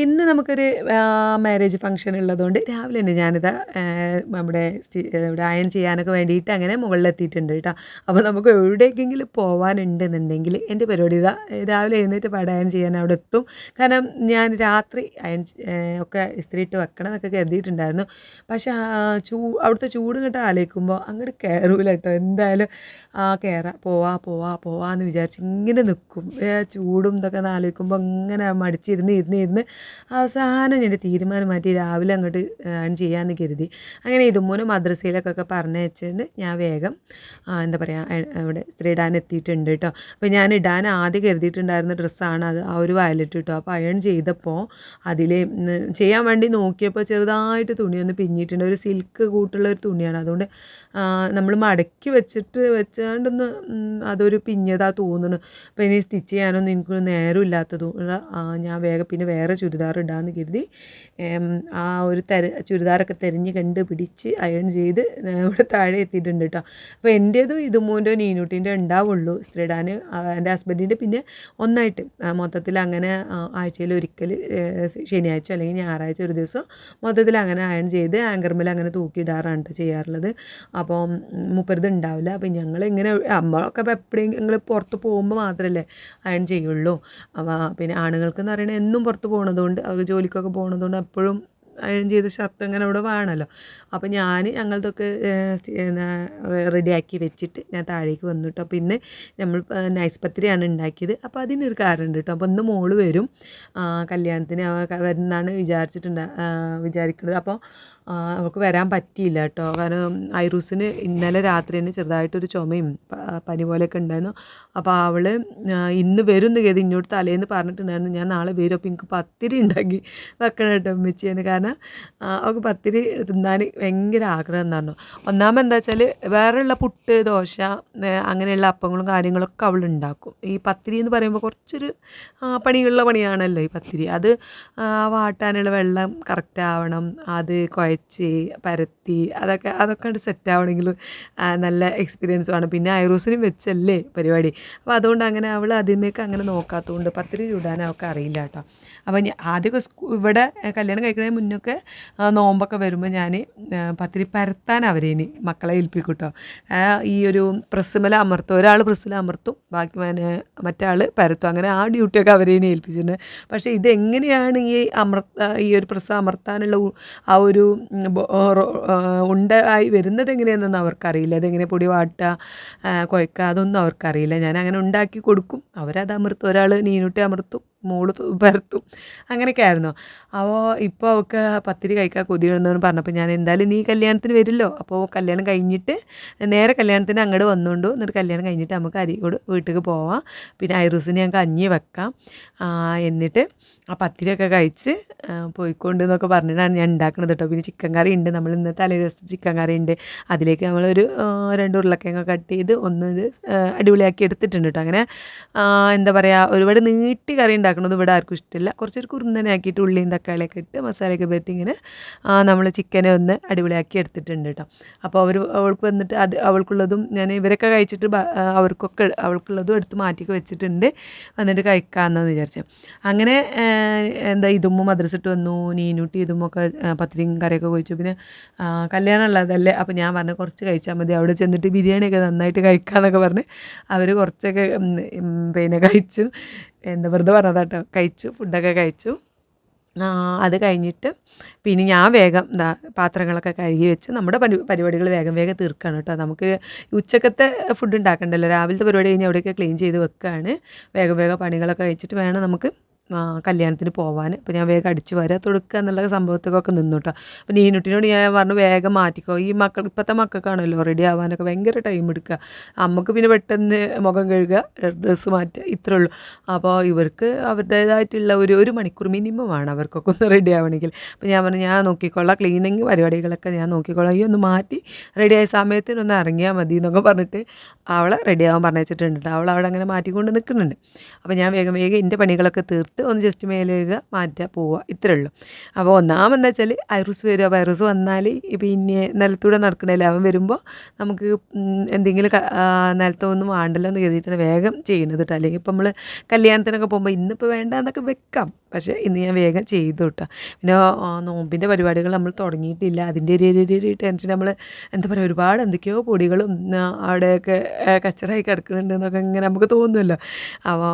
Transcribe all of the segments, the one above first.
ഇന്ന് നമുക്കൊരു marriage function ഉള്ളതുകൊണ്ട് രാവിലെ തന്നെ ഞാനിത് നമ്മുടെ ഇവിടെ അയൺ ചെയ്യാനൊക്കെ വേണ്ടിയിട്ട് അങ്ങനെ മുകളിലെത്തിയിട്ടുണ്ട് കേട്ടോ. അപ്പോൾ നമുക്ക് എവിടേക്കെങ്കിലും പോകാനുണ്ടെന്നുണ്ടെങ്കിൽ എന്റെ പരിപാടി ഇതാ രാവിലെ എഴുന്നേറ്റ് പാടെ അയൺ ചെയ്യാൻ അവിടെ എത്തും. കാരണം ഞാൻ രാത്രി അയൺ ഒക്കെ ഇസ്തിരി ഇട്ട് വെക്കണം എന്നൊക്കെ കരുതിയിട്ടുണ്ടായിരുന്നു. പക്ഷേ ചൂ അവിടുത്തെ ചൂട് കേട്ടോ ആലോചിക്കുമ്പോൾ അങ്ങോട്ട് കയറൂല കേട്ടോ. എന്തായാലും ആ കയറാം പോവാ പോവാ പോവാന്ന് വിചാരിച്ച് ഇങ്ങനെ നിൽക്കും ചൂടും ഇതൊക്കെ ആലോചിക്കുമ്പോൾ ഇങ്ങനെ മടിച്ചിരുന്ന് ഇരുന്ന് ഇരുന്ന് അവസാനം എന്റെ തീരുമാനം മാറ്റി രാവിലെ അങ്ങോട്ട് ഏൺ ചെയ്യാമെന്ന് കരുതി. അങ്ങനെ ഇതുമൂലം മദ്രസയിലൊക്കെ പറഞ്ഞയച്ചിട്ട് ഞാൻ വേഗം എന്താ പറയുക ഇവിടെ സ്ത്രീ ഇടാൻ എത്തിയിട്ടുണ്ട് കേട്ടോ അപ്പോൾ ഞാൻ ഇടാൻ ആദ്യം കരുതിയിട്ടുണ്ടായിരുന്ന ഡ്രസ്സാണ് അത് ആ ഒരു വയലറ്റ് കേട്ടോ അപ്പോൾ അയൺ ചെയ്തപ്പോൾ അതിൽ ചെയ്യാൻ വേണ്ടി നോക്കിയപ്പോൾ ചെറുതായിട്ട് തുണിയൊന്ന് പിന്നിയിട്ടുണ്ട് ഒരു സിൽക്ക് കൂട്ടുള്ള ഒരു തുണിയാണ്. അതുകൊണ്ട് നമ്മൾ മടക്കി വെച്ചിട്ട് വെച്ചാണ്ടൊന്ന് അതൊരു പിഞ്ഞതാ തോന്നുന്നു അപ്പോൾ ഇനി സ്റ്റിച്ച് ചെയ്യാനൊന്നും എനിക്ക് നേരം ഇല്ലാത്തതുകൊണ്ട് ഞാൻ വേഗം പിന്നെ വേറെ ചുരിദാർ ഇടാമെന്ന് കരുതി ആ ഒരു തെര ചുരിദാറൊക്കെ തിരഞ്ഞ് കണ്ട് പിടിച്ച് അയൺ ചെയ്ത് ഇവിടെ താഴെ എത്തിയിട്ടുണ്ട് കേട്ടോ അപ്പോൾ എന്റേതും ഇതുമൂന്റെ നീനൂട്ടിന്റെ ഉണ്ടാവുള്ളൂ. സ്ത്രീടാൻ എന്റെ ഹസ്ബൻഡിന്റെ പിന്നെ ഒന്നായിട്ട് മൊത്തത്തിൽ അങ്ങനെ ആഴ്ചയിൽ ഒരിക്കൽ ശനിയാഴ്ച അല്ലെങ്കിൽ ഞായറാഴ്ച ഒരു ദിവസം മൊത്തത്തിൽ അങ്ങനെ അയൺ ചെയ്ത് ആങ്കർമേൽ അങ്ങനെ തൂക്കിയിടാറാണ് ചെയ്യാറുള്ളത്. അപ്പോൾ മൂപ്പരുത് ഉണ്ടാവില്ല അപ്പം ഞങ്ങൾ ഇങ്ങനെ നമ്മളൊക്കെ എപ്പോഴും ഞങ്ങൾ പുറത്ത് പോകുമ്പോൾ മാത്രമല്ലേ അയൺ ചെയ്യുള്ളൂ. അപ്പോൾ പിന്നെ ആണുങ്ങൾക്കെന്ന് പറയുന്നത് എന്നും പുറത്ത് പോകണതുകൊണ്ട് അവർ ജോലിക്കൊക്കെ പോകണതുകൊണ്ട് എപ്പോഴും അയൺ ചെയ്ത ഷർട്ട് അങ്ങനെ അവിടെ വേണമല്ലോ അപ്പോൾ ഞാൻ ഞങ്ങളതൊക്കെ റെഡിയാക്കി വെച്ചിട്ട് ഞാൻ താഴേക്ക് വന്നു കേട്ടോ പിന്നെ നമ്മൾ നൈസ് പത്തിരിയാണ് ഉണ്ടാക്കിയത് അപ്പോൾ അതിനൊരു കാരണമുണ്ട് കേട്ടോ അപ്പോൾ ഇന്ന് മോൾ വരും. കല്യാണത്തിന് വരുന്നതാണ് വിചാരിച്ചിട്ടുണ്ട് വിചാരിക്കുന്നത് അപ്പോൾ അവൾക്ക് വരാൻ പറ്റിയില്ല കേട്ടോ. കാരണം ഐറൂസിന് ഇന്നലെ രാത്രി തന്നെ ചെറുതായിട്ടൊരു ചുമയും പനി പോലെയൊക്കെ ഉണ്ടായിരുന്നു. അപ്പോൾ അവൾ ഇന്ന് വരും എന്ന് കരുതി ഇങ്ങോട്ട് തലേന്ന് പറഞ്ഞിട്ടുണ്ടായിരുന്നു. ഞാൻ നാളെ വരും. അപ്പോൾ എനിക്ക് പത്തിരി ഉണ്ടാക്കി വെക്കണം കേട്ടോ അമ്മച്ചിയെന്ന് കാരണം അവൾക്ക് പത്തിരി തിന്നാൻ ഭയങ്കര ആഗ്രഹം എന്നായിരുന്നു ഒന്നാമത് എന്താ വെച്ചാൽ വേറെയുള്ള പുട്ട് ദോശ അങ്ങനെയുള്ള അപ്പങ്ങളും കാര്യങ്ങളൊക്കെ അവൾ ഉണ്ടാക്കും. ഈ പത്തിരി എന്ന് പറയുമ്പോൾ കുറച്ചൊരു പണിയുള്ള പണിയാണല്ലോ ഈ പത്തിരി. അത് വാട്ടാനുള്ള വെള്ളം കറക്റ്റ് ആവണം. അത് കുഴച്ച് പരത്തി അതൊക്കെ അതൊക്കെ ഉണ്ട് സെറ്റാവണമെങ്കിൽ നല്ല എക്സ്പീരിയൻസ് വേണം പിന്നെ ഐറോസിനും വെച്ചല്ലേ പരിപാടി. അപ്പോൾ അതുകൊണ്ട് അങ്ങനെ അവൾ അതിന്മേക്ക് അങ്ങനെ നോക്കാത്തതുകൊണ്ട് പത്തിരി ചൂടാൻ അവൾക്ക് അറിയില്ല കേട്ടോ. അപ്പോൾ ആദ്യമൊക്കെ സ്കൂ ഇവിടെ കല്യാണം കഴിക്കുന്നതിന് മുന്നൊക്കെ നോമ്പൊക്കെ വരുമ്പോൾ ഞാൻ പത്തിരി പരത്താൻ അവരേനി മക്കളെ ഏൽപ്പിക്കും കേട്ടോ ഈ ഒരു പ്രസ്സിമല അമർത്തും ഒരാൾ പ്രസ്സിൽ അമർത്തും ബാക്കി മറ്റാൾ പരത്തും. അങ്ങനെ ആ ഡ്യൂട്ടിയൊക്കെ അവരേനെ ഏൽപ്പിച്ചിട്ടുണ്ട് പക്ഷേ ഇതെങ്ങനെയാണ് ഈ അമർ ഈ ഒരു പ്രസ് അമർത്താനുള്ള ആ ഒരു ഉണ്ട ആയി വരുന്നത് എങ്ങനെയാണെന്നൊന്നും അവർക്കറിയില്ല. അതെങ്ങനെ പൊടി വാട്ടുക കുഴക്കുക അതൊന്നും അവർക്കറിയില്ല. ഞാൻ അങ്ങനെ ഉണ്ടാക്കി കൊടുക്കും. അവരത് അമൃത്തും ഒരാൾ നീനുട്ടി അമർത്തും. മോൾ പരത്തും. അങ്ങനെയൊക്കെ ആയിരുന്നു അപ്പോൾ ഇപ്പോൾ അവൾക്ക് പത്തിരി കഴിക്കാൻ കൊതിയുണ്ടെന്ന് പറഞ്ഞപ്പോൾ ഞാൻ എന്തായാലും നീ കല്യാണത്തിന് വരില്ലോ. അപ്പോൾ കല്യാണം കഴിഞ്ഞിട്ട് നേരെ കല്യാണത്തിന് അങ്ങോട്ട് വന്നുകൊണ്ടു എന്നിട്ട് കല്യാണം കഴിഞ്ഞിട്ട് നമുക്ക് അരിക്കോട് വീട്ടിലേക്ക് പോവാം. പിന്നെ ഐറൂസിന് ഞാൻ കഞ്ഞി വെക്കാം. എന്നിട്ട് ആ പത്തിരിയൊക്കെ കഴിച്ച് പോയിക്കൊണ്ട് എന്നൊക്കെ പറഞ്ഞിട്ടാണ് ഞാൻ ഉണ്ടാക്കുന്നത് കേട്ടോ പിന്നെ ചിക്കൻ കറി ഉണ്ട്. നമ്മൾ ഇന്ന് തലേ ദിവസത്തെ ചിക്കൻ കറി ഉണ്ട്. അതിലേക്ക് നമ്മളൊരു രണ്ട് ഉരുളക്കിഴങ്ങ് കട്ട് ചെയ്ത് ഒന്ന് അടിപൊളിയാക്കി എടുത്തിട്ടുണ്ട് കേട്ടോ അങ്ങനെ എന്താ പറയുക ഒരുപാട് നീട്ടി കറി ഉണ്ടാക്കുന്നത് ഇവിടെ ആർക്കും ഇഷ്ടമില്ല കുറച്ചൊരു കുറുന്നനാക്കിയിട്ട് ഉള്ളിയും തക്കാളിയൊക്കെ ഇട്ട് മസാലയൊക്കെ പറ്റി ഇങ്ങനെ നമ്മൾ ചിക്കനെ ഒന്ന് അടിപൊളിയാക്കി എടുത്തിട്ടുണ്ട് കേട്ടോ അപ്പോൾ അവർ അവൾക്ക് വന്നിട്ട് അത് അവൾക്കുള്ളതും ഞാൻ ഇവരൊക്കെ കഴിച്ചിട്ട് അവർക്കൊക്കെ അവൾക്കുള്ളതും എടുത്ത് മാറ്റിയൊക്കെ വെച്ചിട്ടുണ്ട്. വന്നിട്ട് കഴിക്കാമെന്നാന്ന് വിചാരിച്ചു. അങ്ങനെ എന്താ ഇതുമ്മ മദ്രസിട്ട് വന്നു നീനൂട്ടി ഒക്കെ പത്തിരിയും കറിയൊക്കെ കഴിച്ചു. പിന്നെ കല്യാണം ഉള്ളതല്ലേ? അപ്പോൾ ഞാൻ പറഞ്ഞു കുറച്ച് കഴിച്ചാൽ മതി. അവിടെ ചെന്നിട്ട് ബിരിയാണിയൊക്കെ നന്നായിട്ട് കഴിക്കാമെന്നൊക്കെ പറഞ്ഞ് അവർ കുറച്ചൊക്കെ പിന്നെ കഴിച്ചു. എന്താ വെറുതെ പറഞ്ഞതാട്ടോ കഴിച്ചു ഫുഡൊക്കെ കഴിച്ചു. അത് കഴിഞ്ഞിട്ട് പിന്നെ ഞാൻ വേഗം എന്താ പാത്രങ്ങളൊക്കെ കഴുകി വെച്ച് നമ്മുടെ പരി പരിപാടികൾ വേഗം വേഗം തീർക്കുകയാണ് കേട്ടോ. നമുക്ക് ഉച്ചക്കത്തെ ഫുഡ് ഉണ്ടാക്കണ്ടല്ലോ. രാവിലത്തെ പരിപാടി കഴിഞ്ഞ് അവിടെയൊക്കെ ക്ലീൻ ചെയ്ത് വെക്കുകയാണ് വേഗം വേഗം പണികളൊക്കെ കഴിച്ചിട്ട് വേണം നമുക്ക് കല്യാണത്തിന് പോവാൻ. അപ്പോൾ ഞാൻ വേഗം അടിച്ചു വരാം തൊടുക്കുക എന്നുള്ള സംഭവത്തൊക്കെ നിന്നു കേട്ടോ അപ്പോൾ നീനുട്ടിനോട് ഞാൻ പറഞ്ഞു വേഗം മാറ്റിക്കോ. ഈ മക്കൾ ഇപ്പോഴത്തെ മക്കൾക്കാണല്ലോ റെഡി ആവാനൊക്കെ ഭയങ്കര ടൈം എടുക്കുക അമ്മയ്ക്ക് പിന്നെ പെട്ടെന്ന് മുഖം കഴുകുക ഡ്രസ്സ് മാറ്റുക ഇത്രേ ഉള്ളൂ. അപ്പോൾ ഇവർക്ക് അവരുടേതായിട്ടുള്ള ഒരു ഒരു മണിക്കൂർ മിനിമം ആണ് അവർക്കൊക്കെ ഒന്ന് റെഡി ആവണമെങ്കിൽ. അപ്പോൾ ഞാൻ പറഞ്ഞു ഞാൻ നോക്കിക്കൊള്ളാം ക്ലീനിങ് പരിപാടികളൊക്കെ ഞാൻ നോക്കിക്കൊള്ളാം ഈ ഒന്ന് മാറ്റി ആയ സമയത്തിനൊന്ന് ഇറങ്ങിയാൽ മതി എന്നൊക്കെ പറഞ്ഞിട്ട് അവളെ ആവാൻ പറഞ്ഞു വെച്ചിട്ടുണ്ട് അവൾ അവിടെ അങ്ങനെ മാറ്റിക്കൊണ്ട് നിൽക്കുന്നുണ്ട് അപ്പോൾ ഞാൻ വേഗം വേഗം എന്റെ പണികളൊക്കെ തീർത്ത് എടുത്ത് ഒന്ന് ജസ്റ്റ് മേലെ കഴുകുക മാറ്റുക പോവുക. ഇത്രേ ഉള്ളൂ. അപ്പോൾ ഒന്നാമെന്താ വെച്ചാൽ വൈറസ് വരിക വൈറസ് വന്നാൽ പിന്നെ നിലത്തൂടെ നടക്കണല്ലേ അവൻ വരുമ്പോൾ നമുക്ക് എന്തെങ്കിലും നിലത്തൊന്നും വേണ്ടല്ലോ എന്ന് കരുതിയിട്ടാണ് വേഗം ചെയ്യുന്നത് കേട്ടോ. അല്ലെങ്കിൽ ഇപ്പം നമ്മൾ കല്യാണത്തിനൊക്കെ പോകുമ്പോൾ ഇന്നിപ്പോൾ വേണ്ട എന്നൊക്കെ വെക്കാം. പക്ഷേ ഇന്ന് ഞാൻ വേഗം ചെയ്തു കേട്ടോ. പിന്നെ നോമ്പിന്റെ പരിപാടികൾ നമ്മൾ തുടങ്ങിയിട്ടില്ല. അതിന്റെ ഒരു ടെൻഷൻ നമ്മൾ എന്താ പറയുക ഒരുപാട് എന്തൊക്കെയോ പൊടികളും അവിടെയൊക്കെ കച്ചറായി കിടക്കുന്നുണ്ട് എന്നൊക്കെ ഇങ്ങനെ നമുക്ക് തോന്നുമല്ലോ. അപ്പോൾ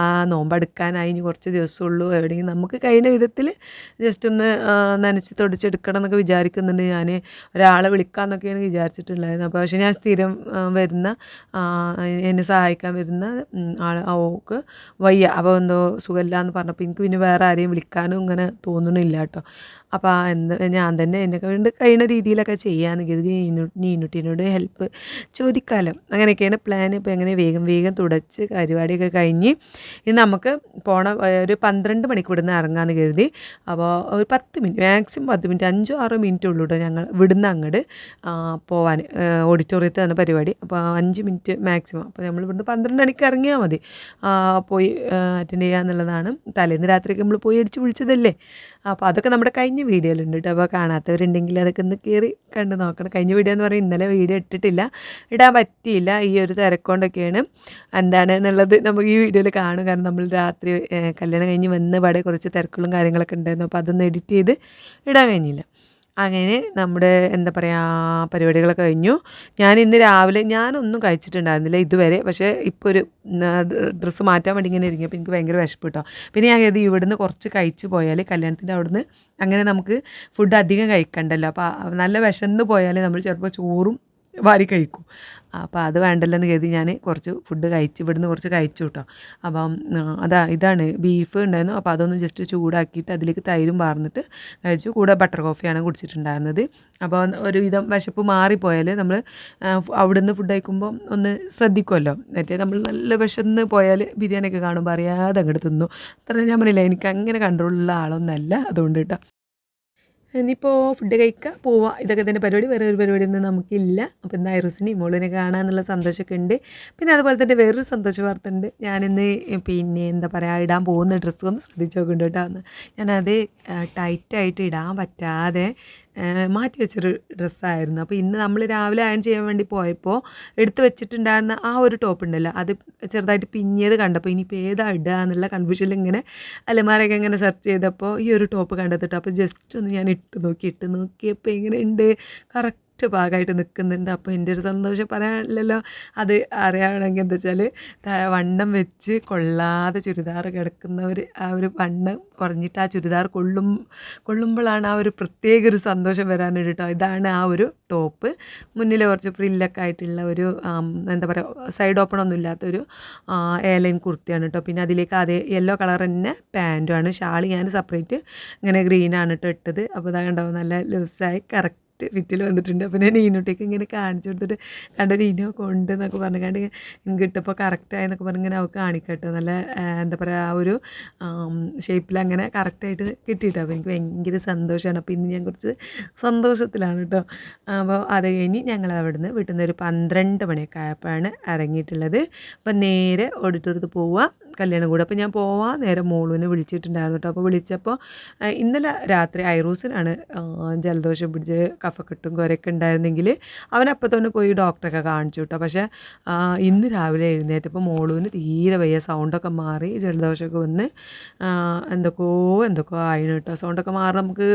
ആ നോമ്പെടുക്കാനായി ഇനി കുറച്ച് ദിവസമുള്ളൂ. എവിടെയെങ്കിലും നമുക്ക് കഴിയുന്ന വിധത്തിൽ ജസ്റ്റ് ഒന്ന് നനച്ച് തുടച്ചെടുക്കണം എന്നൊക്കെ വിചാരിക്കുന്നുണ്ട് ഞാൻ ഒരാളെ വിളിക്കാമെന്നൊക്കെയാണ് വിചാരിച്ചിട്ടുണ്ടായിരുന്നത് അപ്പോൾ പക്ഷേ ഞാൻ സ്ഥിരം വരുന്ന എന്നെ സഹായിക്കാൻ വരുന്ന ആൾ ഓക്ക് വയ്യ. അപ്പോൾ എന്തോ സുഖമില്ല എന്ന് പറഞ്ഞപ്പോൾ എനിക്ക് പിന്നെ വേറെ ആരെയും വിളിക്കാനും ഇങ്ങനെ തോന്നണില്ല കേട്ടോ. അപ്പോൾ എന്ത് ഞാൻ തന്നെ എന്നെ കൊണ്ട് കഴിയുന്ന രീതിയിലൊക്കെ ചെയ്യാമെന്ന് കരുതി നീനു നീനുട്ടീനോട് ഹെൽപ്പ് ചോദിക്കാമല്ലോ അങ്ങനെയൊക്കെയാണ് പ്ലാൻ ഇപ്പോൾ എങ്ങനെ വേഗം വേഗം തുടച്ച് പരിപാടിയൊക്കെ കഴിഞ്ഞ് ഇനി നമുക്ക് പോണ ഒരു പന്ത്രണ്ട് മണിക്ക് ഇവിടുന്ന് ഇറങ്ങാമെന്ന് കരുതി. അപ്പോൾ ഒരു പത്ത് മിനിറ്റ് മാക്സിമം പത്ത് മിനിറ്റ് അഞ്ചോ ആറോ മിനിറ്റ് ഉള്ളൂ കേട്ടോ ഞങ്ങൾ ഇവിടുന്ന് അങ്ങോട്ട് പോവാൻ ഓഡിറ്റോറിയത്തിൽ തന്നെ പരിപാടി. അപ്പോൾ അഞ്ച് മിനിറ്റ് മാക്സിമം അപ്പോൾ നമ്മൾ ഇവിടുന്ന് പന്ത്രണ്ട് മണിക്ക് ഇറങ്ങിയാൽ മതി. പോയി അറ്റൻഡ് ചെയ്യുക എന്നുള്ളതാണ് തലേന്ന് രാത്രിയൊക്കെ നമ്മൾ പോയി അടിച്ച് വിളിച്ചതല്ലേ അപ്പോൾ അതൊക്കെ നമ്മുടെ കഴിഞ്ഞ വീഡിയോയിലുണ്ട് കേട്ടോ. അപ്പോൾ കാണാത്തവരുണ്ടെങ്കിൽ അതൊക്കെ ഒന്ന് കയറി കണ്ട് നോക്കണം. കഴിഞ്ഞ വീഡിയോ എന്ന് പറയുന്നത് ഇന്നലെ വീഡിയോ ഇട്ടിട്ടില്ല. ഇടാൻ പറ്റിയില്ല. ഈ ഒരു തിരക്കൊണ്ടൊക്കെയാണ്. എന്താണ് എന്നുള്ളത് നമുക്ക് ഈ വീഡിയോയിൽ കാണും. കാരണം നമ്മൾ രാത്രി കല്യാണം കഴിഞ്ഞ് വന്ന് പാടെ കുറച്ച് തിരക്കുകളും കാര്യങ്ങളൊക്കെ ഉണ്ടായിരുന്നു. അപ്പോൾ അതൊന്നും എഡിറ്റ് ചെയ്ത് ഇടാൻ കഴിഞ്ഞില്ല. അങ്ങനെ നമ്മുടെ എന്താ പറയുക പരിപാടികളൊക്കെ കഴിഞ്ഞു. ഞാൻ ഇന്ന് രാവിലെ ഞാനൊന്നും കഴിച്ചിട്ടുണ്ടായിരുന്നില്ല ഇതുവരെ. പക്ഷേ ഇപ്പോൾ ഒരു ഡ്രസ്സ് മാറ്റാൻ വേണ്ടി ഇങ്ങനെ ഇരിക്കും എനിക്ക് ഭയങ്കര വിശപ്പ് കേട്ടോ പിന്നെ ഞാൻ കരുതി ഇവിടുന്ന് കുറച്ച് കഴിച്ച് പോയാൽ കല്യാണത്തിന്റെ അവിടുന്ന് അങ്ങനെ നമുക്ക് ഫുഡ് അധികം കഴിക്കണ്ടല്ലോ. അപ്പോൾ നല്ല വിശന്ന് പോയാൽ നമ്മൾ ചിലപ്പോൾ ചോറും വാരി കഴിക്കും. അപ്പോൾ അത് വേണ്ടല്ലോ എന്ന് കരുതി ഞാൻ കുറച്ച് ഫുഡ് കഴിച്ച് ഇവിടുന്ന് കുറച്ച് കഴിച്ചു കേട്ടോ അപ്പം അതാ ഇതാണ് ബീഫ് ഉണ്ടായിരുന്നു അപ്പോൾ അതൊന്ന് ജസ്റ്റ് ചൂടാക്കിയിട്ട് അതിലേക്ക് തൈരും വാർന്നിട്ട് കഴിച്ചു. കൂടെ ബട്ടർ കോഫിയാണ് കുടിച്ചിട്ടുണ്ടായിരുന്നത്. അപ്പോൾ ഒരുവിധം വിശപ്പ് മാറിപ്പോയാൽ നമ്മൾ അവിടുന്ന് ഫുഡ് കഴിക്കുമ്പോൾ ഒന്ന് ശ്രദ്ധിക്കുമല്ലോ മറ്റേ നമ്മൾ നല്ല വിശന്ന് പോയാൽ ബിരിയാണിയൊക്കെ കാണുമ്പോൾ അറിയാതെ അങ്ങോട്ട് തിന്നു. അത്ര ഞാൻ പറയില്ല എനിക്ക് അങ്ങനെ കൺട്രോളുള്ള ആളൊന്നല്ല അതുകൊണ്ട് കേട്ടോ ഇനിയിപ്പോൾ ഫുഡ് കഴിക്കുക പോവുക ഇതൊക്കെ തന്നെ പരിപാടി. വേറെ ഒരു പരിപാടിയൊന്നും നമുക്കില്ല. അപ്പോൾ എന്താ ഐറൂസിനെ മോളിനെ കാണാമെന്നുള്ള സന്തോഷമൊക്കെ ഉണ്ട്. പിന്നെ അതുപോലെ തന്നെ വേറൊരു സന്തോഷ വാർത്ത ഉണ്ട്. ഞാനിന്ന് പിന്നെ എന്താ പറയുക ഇടാൻ പോകുന്ന ഡ്രസ്സ് ഒന്ന് ശ്രദ്ധിച്ച് നോക്കുന്നുണ്ട് കേട്ടോ ഞാനത് ടൈറ്റായിട്ട് ഇടാൻ പറ്റാതെ മാറ്റി വെച്ചൊരു ഡ്രസ്സായിരുന്നു. അപ്പോൾ ഇന്ന് നമ്മൾ രാവിലെ അയൺ ചെയ്യാൻ വേണ്ടി പോയപ്പോൾ എടുത്തു വെച്ചിട്ടുണ്ടായിരുന്ന ആ ഒരു ടോപ്പ് ഉണ്ടല്ലോ അത് ചെറുതായിട്ട് പിന്നിയത് കണ്ടപ്പോൾ ഇനിയിപ്പോൾ ഏതാ ഇടുക എന്നുള്ള കൺഫ്യൂഷൻ ഇങ്ങനെ അലമാരൊക്കെ ഇങ്ങനെ സെർച്ച് ചെയ്തപ്പോൾ ഈ ഒരു ടോപ്പ് കണ്ടെത്തിട്ടോ. അപ്പോൾ ജസ്റ്റ് ഒന്ന് ഞാൻ ഇട്ട് നോക്കി ഇട്ട് നോക്കിയപ്പോൾ എങ്ങനെയുണ്ട്? കറക്റ്റ് ഭാഗമായിട്ട് നിൽക്കുന്നുണ്ട് അപ്പോൾ എന്റെ ഒരു സന്തോഷം പറയാനില്ലല്ലോ. അത് അറിയാണെങ്കിൽ എന്താ വെച്ചാൽ വണ്ണം വെച്ച് കൊള്ളാതെ ചുരിദാർ കിടക്കുന്നവർ ആ ഒരു വണ്ണം കുറഞ്ഞിട്ട് ആ ചുരിദാർ കൊള്ളും കൊള്ളുമ്പോഴാണ് ആ ഒരു പ്രത്യേക ഒരു സന്തോഷം വരാനൊരു കേട്ടോ ഇതാണ് ആ ഒരു ടോപ്പ്. മുന്നിൽ കുറച്ച് ഫ്രില്ലൊക്കെ ആയിട്ടുള്ള ഒരു എന്താ പറയുക സൈഡ് ഓപ്പൺ ഒന്നും ഇല്ലാത്തൊരു ഏലൈൻ കുർത്തിയാണ് കേട്ടോ പിന്നെ അതിലേക്ക് അതേ യെല്ലോ കളർ തന്നെ പാന്റുമാണ് ഷാൾ ഞാൻ സെപ്പറേറ്റ് ഇങ്ങനെ ഗ്രീനാണ് കേട്ടോ ഇട്ടത്. അപ്പോൾ ഇതാ കണ്ടോ നല്ല ലൂസായി കറക്റ്റ് ഫിറ്റിൽ വന്നിട്ടുണ്ട്. അപ്പോൾ ഞാൻ നീനോട്ടേക്ക് ഇങ്ങനെ കാണിച്ചു കൊടുത്തിട്ട് കണ്ട നീനോ കൊണ്ട് എന്നൊക്കെ പറഞ്ഞു. കണ്ട് എനിക്ക് ഇട്ടപ്പോൾ കറക്റ്റായി എന്നൊക്കെ പറഞ്ഞ് ഇങ്ങനെ അവൾക്ക് കാണിക്കട്ടോ നല്ല എന്താ പറയുക ആ ഒരു ഷേപ്പിൽ അങ്ങനെ കറക്റ്റായിട്ട് കിട്ടിയിട്ടോ. അപ്പോൾ എനിക്ക് ഭയങ്കര സന്തോഷമാണ് അപ്പോൾ ഇന്ന് ഞാൻ കുറച്ച് സന്തോഷത്തിലാണ് കേട്ടോ അപ്പോൾ അത് കഴിഞ്ഞ് ഞങ്ങൾ അവിടുന്ന് വീട്ടിൽ നിന്ന് ഒരു പന്ത്രണ്ട് മണിയൊക്കെ ആയപ്പോഴാണ് ഇറങ്ങിയിട്ടുള്ളത്. അപ്പോൾ നേരെ ഓഡിറ്റോറിയത്ത് പോവുക കല്യാണം കൂടെ. അപ്പോൾ ഞാൻ പോവാൻ നേരം മോളുവിനെ വിളിച്ചിട്ടുണ്ടായിരുന്നു കേട്ടോ. അപ്പോൾ വിളിച്ചപ്പോൾ ഇന്നലെ രാത്രി ഐറൂസിനാണ് ജലദോഷം പിടിച്ച് കഫക്കെട്ടും കുരയൊക്കെ ഉണ്ടായിരുന്നെങ്കിൽ അവനപ്പം തന്നെ പോയി ഡോക്ടറൊക്കെ കാണിച്ചു കേട്ടോ. പക്ഷേ ഇന്ന് രാവിലെ എഴുന്നേറ്റപ്പോൾ മോളുവിന് തീരെ വയ്യ. സൗണ്ടൊക്കെ മാറി ജലദോഷമൊക്കെ വന്ന് എന്തൊക്കെയോ എന്തൊക്കെയോ ആയിന് കേട്ടോ. സൗണ്ടൊക്കെ മാറി നമുക്ക്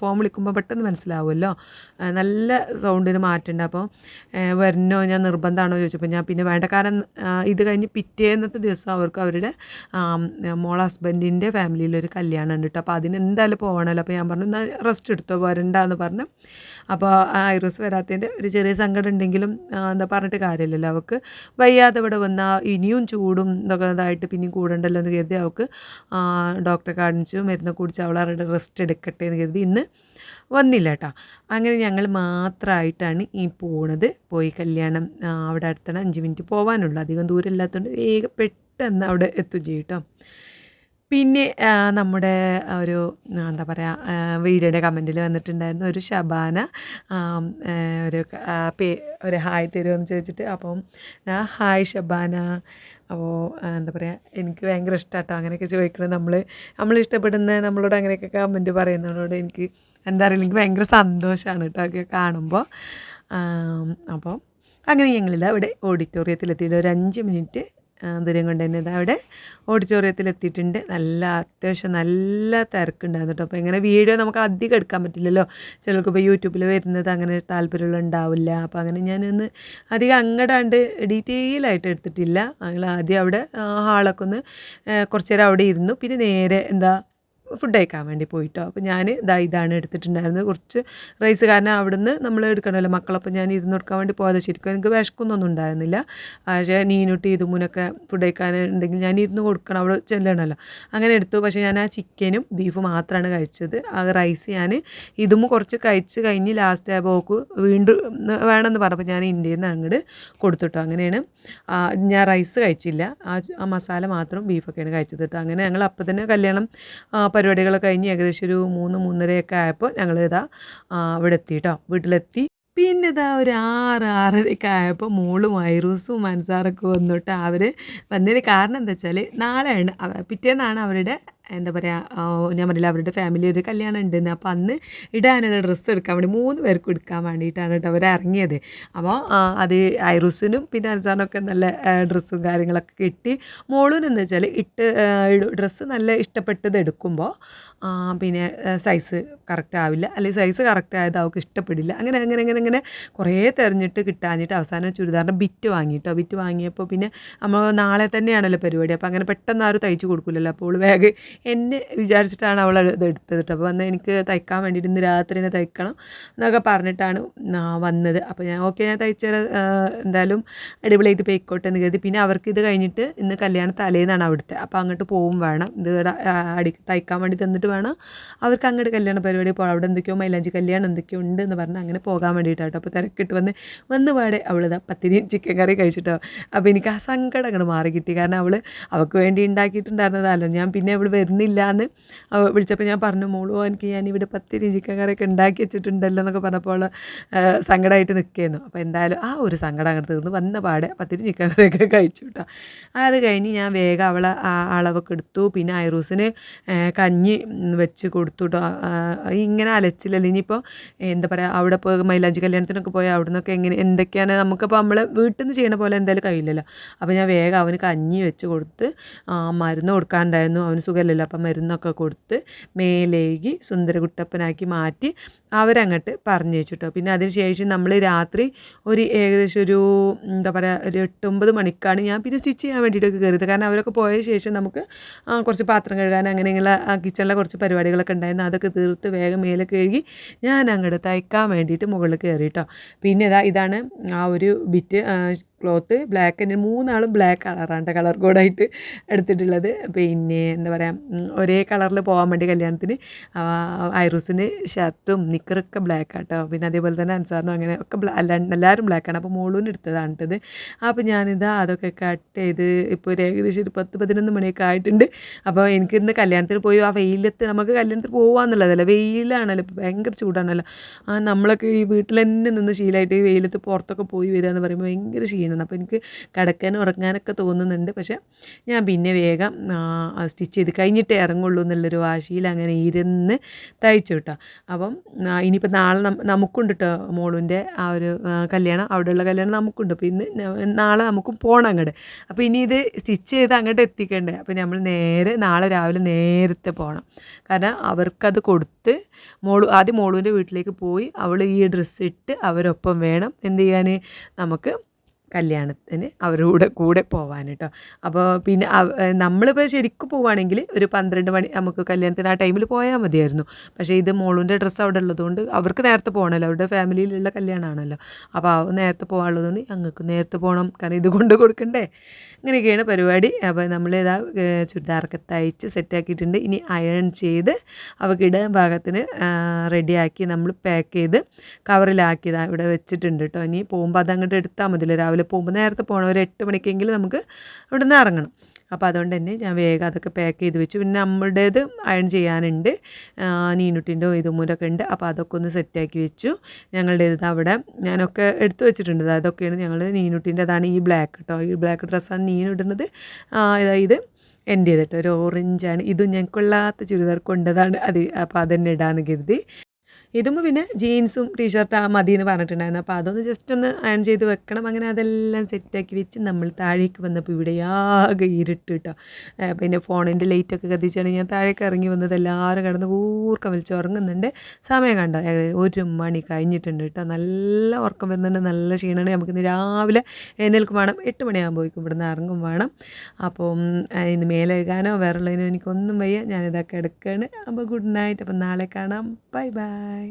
ഫോൺ വിളിക്കുമ്പോൾ പെട്ടെന്ന് മനസ്സിലാവുമല്ലോ. നല്ല സൗണ്ടിന് മാറ്റമുണ്ട്. അപ്പോൾ വരണോ ഞാൻ നിർബന്ധമാണോ ചോദിച്ചപ്പോൾ ഞാൻ പിന്നെ വേണ്ട കാരണം ഇത് കഴിഞ്ഞ് പിറ്റേന്നത്തെ ദിവസം അവർക്ക് അവരുടെ മോളെ ഹസ്ബൻഡിന്റെ ഫാമിലിയിലൊരു കല്യാണം ഉണ്ട് കേട്ടോ അപ്പോൾ അതിന് എന്തായാലും പോകണമല്ലോ അപ്പോൾ ഞാൻ പറഞ്ഞു എന്നാൽ റെസ്റ്റ് എടുത്തോ വരണ്ടെന്ന് പറഞ്ഞു അപ്പോൾ ആ ഐറസ് വരാത്തതിന്റെ ഒരു ചെറിയ സങ്കടം ഉണ്ടെങ്കിലും എന്താ പറഞ്ഞിട്ട് കാര്യമില്ലല്ലോ അവൾക്ക് വയ്യാതെ ഇവിടെ വന്നാൽ ഇനിയും ചൂടും ഇതൊക്കെ ഇതായിട്ട് പിന്നെയും കൂടണ്ടല്ലോ എന്ന് കരുതി അവൾക്ക് ഡോക്ടറെ കാണിച്ചു മരുന്ന് കുടിച്ച് അവൾ അവരുടെ റെസ്റ്റ് എടുക്കട്ടെ എന്ന് കരുതി ഇന്ന് വന്നില്ല കേട്ടോ അങ്ങനെ ഞങ്ങൾ മാത്രമായിട്ടാണ് ഈ പോണത്. പോയി കല്യാണം അവിടെ അടുത്താണ്. അഞ്ച് മിനിറ്റ് പോകാനുള്ളൂ അധികം ദൂരം ഇല്ലാത്തതുകൊണ്ട് വേഗം പെട്ടെന്ന് അവിടെ എത്തും ചെയ്യും കേട്ടോ പിന്നെ നമ്മുടെ ഒരു എന്താ പറയുക വീഡിയോയുടെ കമന്റിൽ വന്നിട്ടുണ്ടായിരുന്നു ഒരു ശബാന ഒരു പേ ഒരു ഹായ് തരുമെന്ന് ചോദിച്ചിട്ട് അപ്പം ഹായ് ശബാന അപ്പോൾ എന്താ പറയുക എനിക്ക് ഭയങ്കര ഇഷ്ടമാട്ടോ അങ്ങനെയൊക്കെ ചോദിക്കണം നമ്മൾ നമ്മൾ ഇഷ്ടപ്പെടുന്ന നമ്മളോട് അങ്ങനെയൊക്കെ കമന്റ് പറയുന്നതിനോട് എനിക്ക് എന്താ പറയുക എനിക്ക് ഭയങ്കര സന്തോഷമാണ് കേട്ടോ ഒക്കെ കാണുമ്പോൾ അപ്പോൾ അങ്ങനെ ഞങ്ങളിത് അവിടെ ഓഡിറ്റോറിയത്തിലെത്തിയിട്ട് ഒരു അഞ്ച് മിനിറ്റ് ദൂരം കൊണ്ട് തന്നെ ഇതാ അവിടെ ഓഡിറ്റോറിയത്തിലെത്തിയിട്ടുണ്ട്. നല്ല അത്യാവശ്യം നല്ല തിരക്കുണ്ടായിരുന്നു കേട്ടോ. അപ്പോൾ ഇങ്ങനെ വീഡിയോ നമുക്ക് അധികം എടുക്കാൻ പറ്റില്ലല്ലോ. ചിലർക്ക് ഇപ്പോൾ യൂട്യൂബിൽ വരുന്നത് അങ്ങനെ താല്പര്യമുള്ള ഉണ്ടാവില്ല. അപ്പോൾ അങ്ങനെ ഞാനൊന്ന് അധികം അങ്ങടാണ്ട് ഡീറ്റെയിൽ ആയിട്ട് എടുത്തിട്ടില്ല. ഞങ്ങൾ ആദ്യം അവിടെ ഹാളൊക്കെ ഒന്ന് കുറച്ച് നേരം അവിടെ ഇരുന്നു. പിന്നെ നേരെ എന്താ ഫുഡ് കഴിക്കാൻ വേണ്ടി പോയിട്ടോ. അപ്പോൾ ഞാൻ ഇതാ ഇതാണ് എടുത്തിട്ടുണ്ടായിരുന്നത്. കുറച്ച് റൈസ് കാരണം അവിടുന്ന് നമ്മൾ എടുക്കണമല്ലോ. മക്കളപ്പം ഞാൻ ഇരുന്ന് കൊടുക്കാൻ വേണ്ടി പോയത്. ശരിക്കും എനിക്ക് വിശക്കൊന്നൊന്നും ഉണ്ടായിരുന്നില്ല. പക്ഷേ നീനുട്ടി ഇതുമുനൊക്കെ ഫുഡ് കഴിക്കാൻ ഉണ്ടെങ്കിൽ ഞാൻ ഇരുന്ന് കൊടുക്കണം. അവിടെ ചെല്ലണമല്ലോ. അങ്ങനെ എടുത്തു. പക്ഷേ ഞാൻ ആ ചിക്കനും ബീഫ് മാത്രമാണ് കഴിച്ചത്. ആ റൈസ് ഞാൻ ഇതും കുറച്ച് കഴിച്ച് കഴിഞ്ഞ് ലാസ്റ്റ് ആയപ്പോൾ വീണ്ടും വേണമെന്ന് പറഞ്ഞപ്പോൾ ഞാൻ ഇന്ത്യയിൽ നിന്ന് അങ്ങോട്ട് കൊടുത്തിട്ടോ. അങ്ങനെയാണ്. ഞാൻ റൈസ് കഴിച്ചില്ല. ആ മസാല മാത്രം ബീഫൊക്കെയാണ് കഴിച്ചത് കേട്ടോ. അങ്ങനെ ഞങ്ങൾ അപ്പം തന്നെ കല്യാണം ആ, പരിപാടികളൊക്കെ കഴിഞ്ഞ് ഏകദേശം ഒരു മൂന്ന് മൂന്നരയൊക്കെ ആയപ്പോൾ ഞങ്ങൾ ഇതാ അവിടെ എത്തി കേട്ടോ വീട്ടിലെത്തി. പിന്നെ ഇതാ ഒരു ആറ് ആറരയൊക്കെ ആയപ്പോൾ മോളും ഐറൂസും മൻസാറൊക്കെ വന്നിട്ട് അവർ വന്നതിന് കാരണം എന്താ വെച്ചാൽ നാളെയാണ് പിറ്റേന്നാണ് അവരുടെ എന്താ പറയുക ഞാൻ പറഞ്ഞില്ല അവരുടെ ഫാമിലി ഒരു കല്യാണം ഉണ്ടെന്ന്. അപ്പോൾ അന്ന് ഇടാനുള്ള ഡ്രസ്സ് എടുക്കാൻ വേണ്ടി മൂന്ന് പേർക്കും എടുക്കാൻ വേണ്ടിയിട്ടാണ് കേട്ടോ അവർ ഇറങ്ങിയത്. അപ്പോൾ അത് ഐറൂസിനും പിന്നെ അൻസാറിനൊക്കെ നല്ല ഡ്രസ്സും കാര്യങ്ങളൊക്കെ കിട്ടി. മോളൂനെന്ന് വെച്ചാൽ ഇട്ട് ഡ്രസ്സ് നല്ല ഇഷ്ടപ്പെട്ടത് എടുക്കുമ്പോൾ പിന്നെ സൈസ് കറക്റ്റ് ആവില്ല. അല്ലെങ്കിൽ സൈസ് കറക്റ്റ് ആയത് അവൾക്ക് ഇഷ്ടപ്പെടില്ല. അങ്ങനെ അങ്ങനെ അങ്ങനെ അങ്ങനെ കുറേ തിരഞ്ഞിട്ട് കിട്ടാഞ്ഞിട്ട് അവസാനം ചുരിദാറിന്റെ ബിറ്റ് വാങ്ങിയിട്ടോ ബിറ്റ് വാങ്ങിയപ്പോൾ പിന്നെ നമ്മൾ നാളെ തന്നെയാണല്ലോ പരിപാടി. അപ്പോൾ അങ്ങനെ പെട്ടെന്ന് ആരും തയ്ച്ച് കൊടുക്കില്ലല്ലോ അപ്പോൾ വേഗം എന്നെ വിചാരിച്ചിട്ടാണ് അവൾ ഇത് എടുത്തത് കേട്ടോ. അപ്പോൾ വന്ന് എനിക്ക് തയ്ക്കാൻ വേണ്ടിയിട്ട് ഇന്ന് രാത്രി തന്നെ തയ്ക്കണം എന്നൊക്കെ പറഞ്ഞിട്ടാണ് വന്നത്. അപ്പോൾ ഞാൻ ഓക്കെ ഞാൻ തയ്ച്ച എന്തായാലും അടിപൊളിയായിട്ട് പോയിക്കോട്ടെ എന്ന് കരുതി. പിന്നെ അവർക്ക് ഇത് കഴിഞ്ഞിട്ട് ഇന്ന് കല്യാണ തലേന്നാണ് അവിടുത്തെ. അപ്പോൾ അങ്ങോട്ട് പോവും വേണം. ഇത് അടി തയ്ക്കാൻ വേണ്ടി തന്നിട്ട് വേണം. അവർക്ക് അങ്ങോട്ട് കല്യാണ പരിപാടി പോകാം. അവിടെ എന്തൊക്കെയോ മൈലാഞ്ചി കല്യാണം എന്തൊക്കെയോ ഉണ്ട് എന്ന് പറഞ്ഞ് അങ്ങനെ പോകാൻ വേണ്ടിയിട്ടാട്ടോ അപ്പോൾ തിരക്കിട്ട് വന്ന് വന്ന് പാടെ അവളിതാ പത്തിരി ചിക്കൻ കറി കഴിച്ചിട്ടോ. അപ്പോൾ എനിക്ക് ആ സങ്കടം അങ്ങോട്ട് മാറി കിട്ടി. കാരണം അവൾ അവൾക്ക് വേണ്ടി ഉണ്ടാക്കിയിട്ടുണ്ടായിരുന്നതല്ലോ. ഞാൻ പിന്നെ അവൾ വരുന്നില്ല എന്ന് വിളിച്ചപ്പോൾ ഞാൻ പറഞ്ഞു മോളോ എനിക്ക് ഞാൻ ഇവിടെ പത്തിരിയും ചിക്കൻ കറിയൊക്കെ ഉണ്ടാക്കി വെച്ചിട്ടുണ്ടല്ലോ എന്നൊക്കെ പറഞ്ഞപ്പോൾ സങ്കടമായിട്ട് നിൽക്കുന്നു അപ്പോൾ എന്തായാലും ആ ഒരു സങ്കടം അങ്ങോട്ട് തീർന്ന്. വന്ന പാടെ പത്തിരി ചിക്കൻ കറിയൊക്കെ കഴിച്ചു കേട്ടോ അത് കഴിഞ്ഞ് ഞാൻ വേഗം അവളെ ആ അളവൊക്കെ എടുത്തു. പിന്നെ ഐറൂസിന് കഞ്ഞി വെച്ച് കൊടുത്തു കേട്ടോ ഇങ്ങനെ അലച്ചില്ലല്ലോ. ഇനിയിപ്പോൾ എന്താ പറയുക അവിടെ പോയി മൈലാഞ്ചി കല്യാണത്തിനൊക്കെ പോയി അവിടെ നിന്നൊക്കെ എങ്ങനെ എന്തൊക്കെയാണ്? നമുക്കിപ്പോൾ നമ്മൾ വീട്ടിൽ നിന്ന് ചെയ്യണ പോലെ എന്തായാലും കഴിയില്ലല്ലോ. അപ്പോൾ ഞാൻ വേഗം അവന് കഞ്ഞി വെച്ച് കൊടുത്ത് മരുന്ന് കൊടുക്കാനുണ്ടായിരുന്നു അവന് സുഖമില്ലല്ലോ അപ്പം മരുന്നൊക്കെ കൊടുത്ത് മേലേകി സുന്ദരകുട്ടപ്പനാക്കി മാറ്റി അവരങ്ങോട്ട് പറഞ്ഞു കേട്ടോ പിന്നെ അതിനുശേഷം നമ്മൾ രാത്രി ഒരു ഏകദേശം ഒരു എന്താ പറയുക ഒരു എട്ടൊമ്പത് മണിക്കാണ് ഞാൻ പിന്നെ സ്റ്റിച്ച് ചെയ്യാൻ വേണ്ടിയിട്ടൊക്കെ കയറിയത്. കാരണം അവരൊക്കെ പോയ ശേഷം നമുക്ക് കുറച്ച് പാത്രം കഴുകാൻ അങ്ങനെയുള്ള കിച്ചണിലെ കുറച്ച് പരിപാടികളൊക്കെ ഉണ്ടായിരുന്നു. അതൊക്കെ തീർത്ത് വേഗം മേലെ കഴുകി ഞാൻ അങ്ങോട്ട് തയ്ക്കാൻ വേണ്ടിയിട്ട് മുകളിൽ കയറി കേട്ടോ പിന്നെ ഇതാ ഇതാണ് ആ ഒരു ബിറ്റ് ക്ലോത്ത്. ബ്ലാക്ക് തന്നെ മൂന്നാളും ബ്ലാക്ക് കളറാണ് കളർ കോഡായിട്ട് എടുത്തിട്ടുള്ളത്. പിന്നെ എന്താ പറയുക ഒരേ കളറിൽ പോകാൻ വേണ്ടി കല്യാണത്തിന് ഐറൂസിന് ഷർട്ടും നിക്കറൊക്കെ ബ്ലാക്ക് ആട്ടോ പിന്നെ അതേപോലെ തന്നെ അൻസാറിനും അങ്ങനെ ഒക്കെ എല്ലാവരും ആണ് അപ്പോൾ മോളൂന് എടുത്തതാണ് കേട്ടത് അപ്പോൾ ഞാനിത് അതൊക്കെ കട്ട് ചെയ്ത് ഇപ്പോൾ ഒരു ഏകദേശം ഒരു പത്ത് പതിനൊന്ന് മണിയൊക്കെ ആയിട്ടുണ്ട്. അപ്പോൾ എനിക്ക് ഇന്ന് കല്യാണത്തിന് പോയി ആ വെയിലത്ത് നമുക്ക് കല്യാണത്തിന് പോകാമെന്നുള്ളതല്ല വെയിലാണല്ലോ. ഇപ്പോൾ ഭയങ്കര ചൂടാണല്ലോ. ആ നമ്മളൊക്കെ ഈ വീട്ടിൽ തന്നെ നിന്ന് ശീലമായിട്ട് ഈ വെയിലത്ത് പുറത്തൊക്കെ പോയി വരിക എന്ന് പറയുമ്പോൾ ഭയങ്കര ക്ഷീണമാണ് അപ്പോൾ എനിക്ക് കിടക്കാനും ഉറങ്ങാനൊക്കെ തോന്നുന്നുണ്ട്. പക്ഷേ ഞാൻ പിന്നെ വേഗം സ്റ്റിച്ച് ചെയ്ത് കഴിഞ്ഞിട്ടേ ഇറങ്ങുള്ളൂ എന്നുള്ളൊരു വാശിയിൽ അങ്ങനെ ഇരുന്ന് തയ്ച്ചു കേട്ടോ അപ്പം ഇനിയിപ്പോൾ നാളെ നമുക്കുണ്ട് കേട്ടോ മോളുന്റെ ആ ഒരു കല്യാണം. അവിടെയുള്ള കല്യാണം നമുക്കുണ്ട്. അപ്പോൾ ഇന്ന് നാളെ നമുക്ക് പോകണം അങ്ങോട്ട് അപ്പോൾ ഇനി ഇത് സ്റ്റിച്ച് ചെയ്ത് അങ്ങോട്ട് എത്തിക്കണ്ടേ? അപ്പോൾ നമ്മൾ നേരെ നാളെ രാവിലെ നേരത്തെ പോകണം കാരണം അവർക്കത് കൊടുത്ത് മോളു ആദ്യം മോളുവിന്റെ വീട്ടിലേക്ക് പോയി അവൾ ഈ ഡ്രസ്സ് ഇട്ട് അവരൊപ്പം വേണം. എന്ത് ചെയ്യാൻ നമുക്ക് കല്യാണത്തിന് അവരുടെ കൂടെ കൂടെ പോവാൻ കേട്ടോ അപ്പോൾ പിന്നെ നമ്മളിപ്പോൾ ശരിക്കും പോവുകയാണെങ്കിൽ ഒരു പന്ത്രണ്ട് മണി നമുക്ക് കല്യാണത്തിന് ആ ടൈമിൽ പോയാൽ മതിയായിരുന്നു. പക്ഷേ ഇത് മോളുന്റെ ഡ്രസ്സ് അവിടെ ഉള്ളതുകൊണ്ട് അവർക്ക് നേരത്തെ പോകണമല്ലോ അവരുടെ ഫാമിലിയിലുള്ള കല്യാണമാണല്ലോ. അപ്പോൾ നേരത്തെ പോകാനുള്ളതുകൊണ്ട് ഞങ്ങൾക്ക് നേരത്തെ പോകണം കാരണം ഇത് കൊണ്ട് കൊടുക്കണ്ടേ. ഇങ്ങനെയൊക്കെയാണ് പരിപാടി. അപ്പോൾ നമ്മൾ ഇതാ ചുരിദാറൊക്കെ തയ്ച്ച് സെറ്റാക്കിയിട്ടുണ്ട് ഇനി അയൺ ചെയ്ത് അവർക്ക് ഇടാൻ ഭാഗത്തിന് റെഡിയാക്കി നമ്മൾ പാക്ക് ചെയ്ത് കവറിലാക്കി ഇതാ ഇവിടെ വെച്ചിട്ടുണ്ട് കേട്ടോ ഇനി പോകുമ്പോൾ അതങ്ങോട്ട് എടുത്താൽ മതിയല്ലോ. രാവിലെ പോകുമ്പോൾ നേരത്തെ പോകണം. ഒരു എട്ട് മണിക്കെങ്കിലും നമുക്ക് ഇവിടെ നിന്ന് ഇറങ്ങണം. അപ്പോൾ അതുകൊണ്ട് തന്നെ ഞാൻ വേഗം അതൊക്കെ പാക്ക് ചെയ്ത് വെച്ചു. പിന്നെ നമ്മളുടേത് അയൺ ചെയ്യാനുണ്ട്. നീനുട്ടിന്റെ ഇതുമൂലൊക്കെ ഉണ്ട്. അപ്പോൾ അതൊക്കെ ഒന്ന് സെറ്റാക്കി വെച്ചു. ഞങ്ങളുടേത് അവിടെ ഞാനൊക്കെ എടുത്തു വെച്ചിട്ടുണ്ട്. അതൊക്കെയാണ് ഞങ്ങൾ നീനുട്ടിന്റെതാണ് ഈ ബ്ലാക്ക് കേട്ടോ ഈ ബ്ലാക്ക് ഡ്രസ്സാണ് നീനു അതായത് എന്റെ ചെയ്തിട്ട് ഒരു ഓറഞ്ചാണ് ഇതും ഞാൻ കൊള്ളാത്ത ചുരിദാർ കൊണ്ടതാണ്. അത് അപ്പോൾ അതന്നെ ഇടാന്ന് കരുതി. ഇതുമ്പോൾ പിന്നെ ജീൻസും ടീഷർട്ട് ആ മതി എന്ന് പറഞ്ഞിട്ടുണ്ടായിരുന്നു. അപ്പോൾ അതൊന്ന് ജസ്റ്റ് ഒന്ന് അയൺ ചെയ്ത് വെക്കണം. അങ്ങനെ അതെല്ലാം സെറ്റാക്കി വെച്ച് നമ്മൾ താഴേക്ക് വന്നപ്പോൾ ഇവിടെ ആകെ ഇരുട്ട് കേട്ടോ പിന്നെ ഫോണിന്റെ ലൈറ്റൊക്കെ കത്തിച്ചാണ് ഞാൻ താഴേക്ക് ഇറങ്ങി വന്നത്. എല്ലാവരും കിടന്ന് ഊർക്കം വലിച്ച് ഉറങ്ങുന്നുണ്ട്. സമയം കണ്ടോ? ഒരു മണി കഴിഞ്ഞിട്ടുണ്ട് കേട്ടോ നല്ല ഉറക്കം വരുന്നുണ്ട്. നല്ല ക്ഷീണമാണ് നമുക്കിന്ന് രാവിലെ എഴുന്നേൽക്കും വേണം. എട്ട് മണിയാകുമ്പോഴേക്കും ഇവിടുന്ന് ഇറങ്ങും വേണം. അപ്പം ഇന്ന് മേലെഴുകാനോ വേറെ ഉള്ളതിനോ എനിക്കൊന്നും വയ്യ. ഞാനിതൊക്കെ എടുക്കുകയാണ് അപ്പോൾ ഗുഡ് നൈറ്റ് അപ്പം നാളെ കാണാം. Bye bye